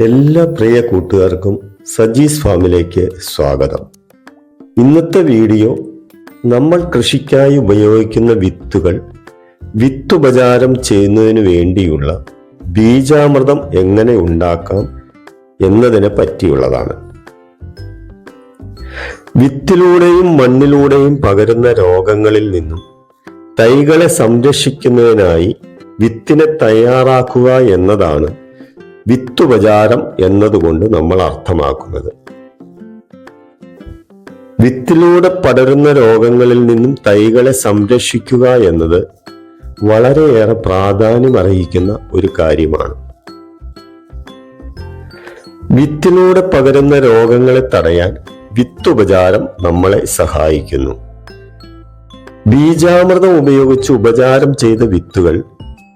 എല്ലാ പ്രിയ കൂട്ടുകാർക്കും സജീസ് ഫാമിലേക്ക് സ്വാഗതം. ഇന്നത്തെ വീഡിയോ നമ്മൾ കൃഷിക്കായി ഉപയോഗിക്കുന്ന വിത്തുകൾ വിത്തുപചാരം ചെയ്യുന്നതിന് വേണ്ടിയുള്ള ബീജാമൃതം എങ്ങനെ ഉണ്ടാക്കാം എന്നതിനെ പറ്റിയുള്ളതാണ്. വിത്തിലൂടെയും മണ്ണിലൂടെയും പകരുന്ന രോഗങ്ങളിൽ നിന്നും തൈകളെ സംരക്ഷിക്കുന്നതിനായി വിത്തിനെ തയ്യാറാക്കുക എന്നതാണ് വിത്തുപചാരം എന്നതുകൊണ്ട് നമ്മൾ അർത്ഥമാക്കുന്നത്. വിത്തിലൂടെ പടരുന്ന രോഗങ്ങളിൽ നിന്നും തൈകളെ സംരക്ഷിക്കുക എന്നത് വളരെയേറെ പ്രാധാന്യം അർഹിക്കുന്ന ഒരു കാര്യമാണ്. വിത്തിലൂടെ പകരുന്ന രോഗങ്ങളെ തടയാൻ വിത്തുപചാരം നമ്മളെ സഹായിക്കുന്നു. ബീജാമൃതം ഉപയോഗിച്ച് ഉപചാരം ചെയ്ത വിത്തുകൾ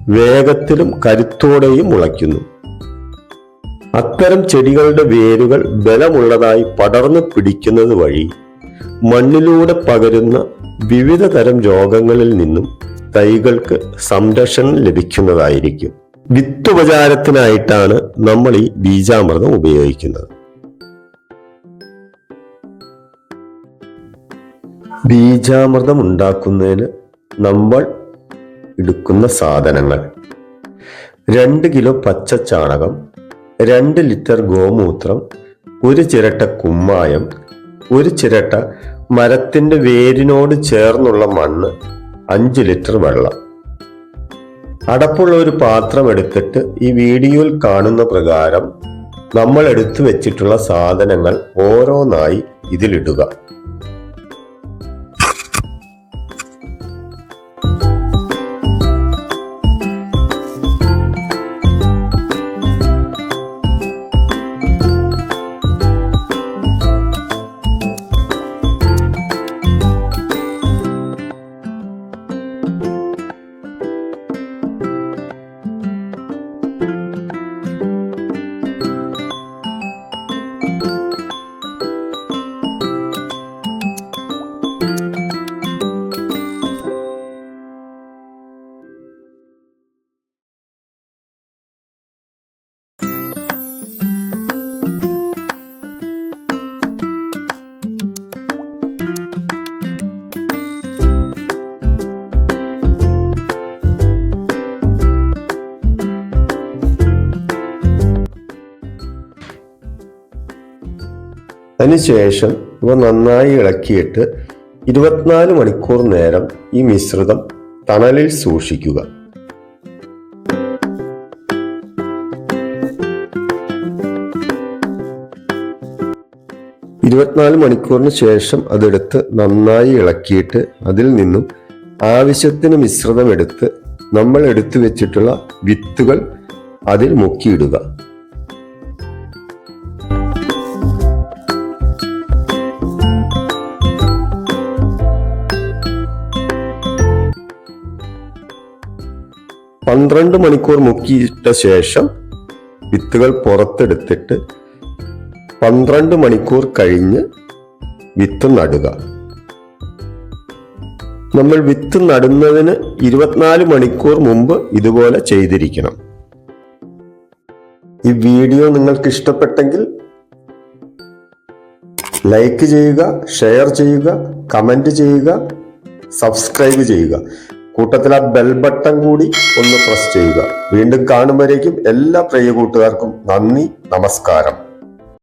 വേഗത്തിലും കരുത്തോടെയും മുളയ്ക്കുന്നു. അത്തരം ചെടികളുടെ വേരുകൾ ബലമുള്ളതായി പടർന്നു പിടിക്കുന്നത് വഴി മണ്ണിലൂടെ പകരുന്ന വിവിധ തരം രോഗങ്ങളിൽ നിന്നും തൈകൾക്ക് സംരക്ഷണം ലഭിക്കുന്നതായിരിക്കും. വിത്തുപചാരത്തിനായിട്ടാണ് നമ്മൾ ഈ ബീജാമൃതം ഉപയോഗിക്കുന്നത്. ബീജാമൃതം ഉണ്ടാക്കുന്നതിന് നമ്മൾ എടുക്കുന്ന സാധനങ്ങൾ. രണ്ട് കിലോ പച്ച ചാണകം രണ്ട് ലിറ്റർ ഗോമൂത്രം ഒരു ചിരട്ട കുമ്മായം ഒരു ചിരട്ട മരത്തിന്റെ വേരിനോട് ചേർന്നുള്ള മണ്ണ് അഞ്ച് ലിറ്റർ വെള്ളം. അടപ്പുള്ള ഒരു പാത്രം എടുത്തിട്ട് ഈ വീഡിയോയിൽ കാണുന്ന പ്രകാരം നമ്മൾ എടുത്തു വെച്ചിട്ടുള്ള സാധനങ്ങൾ ഓരോന്നായി ഇതിലിടുക. അതിനുശേഷം ഇവ നന്നായി ഇളക്കിയിട്ട് ഇരുപത്തിനാല് മണിക്കൂർ നേരം ഈ മിശ്രിതം തണലിൽ സൂക്ഷിക്കുക. ഇരുപത്തിനാല് മണിക്കൂറിന് ശേഷം അതെടുത്ത് നന്നായി ഇളക്കിയിട്ട് അതിൽ നിന്നും ആവശ്യത്തിന് മിശ്രിതം എടുത്ത് നമ്മൾ എടുത്തു വെച്ചിട്ടുള്ള വിത്തുകൾ അതിൽ മുക്കിയിടുക. പന്ത്രണ്ട് മണിക്കൂർ മുക്കിയിട്ട ശേഷം വിത്തുകൾ പുറത്തെടുത്തിട്ട് പന്ത്രണ്ട് മണിക്കൂർ കഴിഞ്ഞ് വിത്ത് നടുക. നമ്മൾ വിത്ത് നടുന്നതിന് ഇരുപത്തിനാല് മണിക്കൂർ മുമ്പ് ഇതുപോലെ ചെയ്തിരിക്കണം. ഈ വീഡിയോ നിങ്ങൾക്ക് ഇഷ്ടപ്പെട്ടെങ്കിൽ ലൈക്ക് ചെയ്യുക ഷെയർ ചെയ്യുക കമന്റ് ചെയ്യുക സബ്സ്ക്രൈബ് ചെയ്യുക. കൂട്ടത്തിൽ ആ ബെൽ ബട്ടൺ കൂടി ഒന്ന് പ്രസ് ചെയ്യുക. വീണ്ടും കാണുമ്പോഴേക്കും എല്ലാ പ്രിയ കൂട്ടുകാർക്കും നന്ദി നമസ്കാരം.